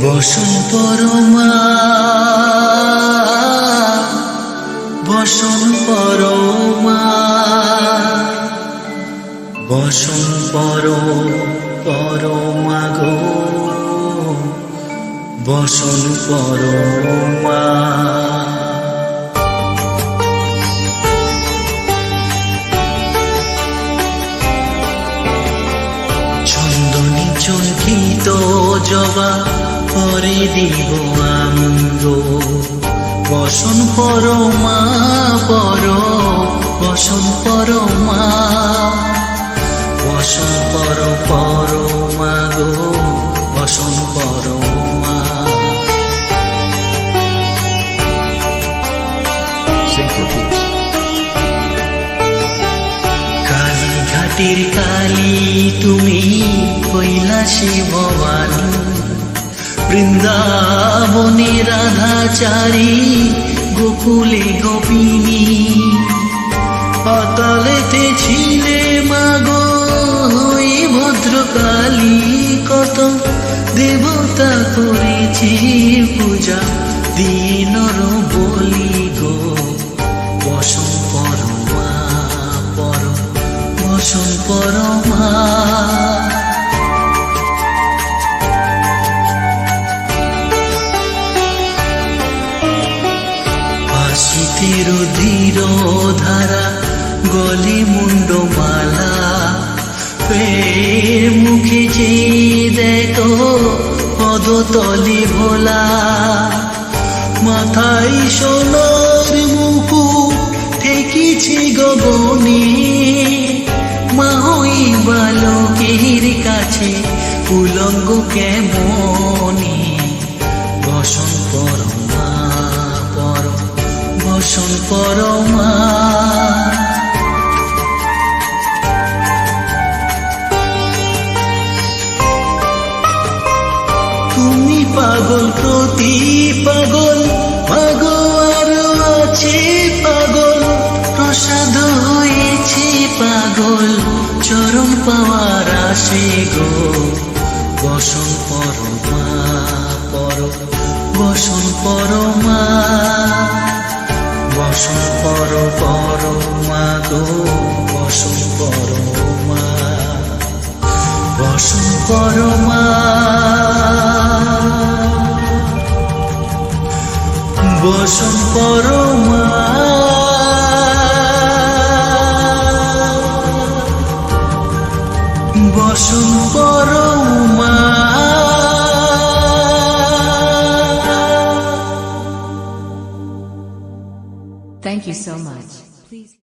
বসন পরমা বসন পরমা বসন পর পরমা গো বসন পরমা জবা পরে দিব আনন্দ। বসন পরমা পর বসন পরমা বসন পর পরমা গো বসন পরমা কালী ঘাটের কালী তুমি কৈলাসে ভবানী। বৃন্দাবনে রাধাচারী, গোকুলে গোপিনী। পাতালেতে ছিলে মাগো হই ভদ্রকালী কত দেবতা করেছি পূজা। দিনর বলি হাসিতে রুধির ধারা, গলে মুন্ড মালা। মুখে যে দেখো পদতলে ভোলা। মাথায় সোনার মুকু ঠেকিছে গগনে মা হই বালকের কাছে উলঙ্গ কেমনে? বসন পরমা। তুমি পাগল, প্রতি পাগল পাগল আছে পাগল। প্রসাদ হয়েছে পাগল, চরম পাওয়ার আসে গো। বসন পরমা, পর বসন পরমা। বসন পর পরমা গো বসন পরমা বসন পরমা বসন Parama Parama Thank you so much. Please.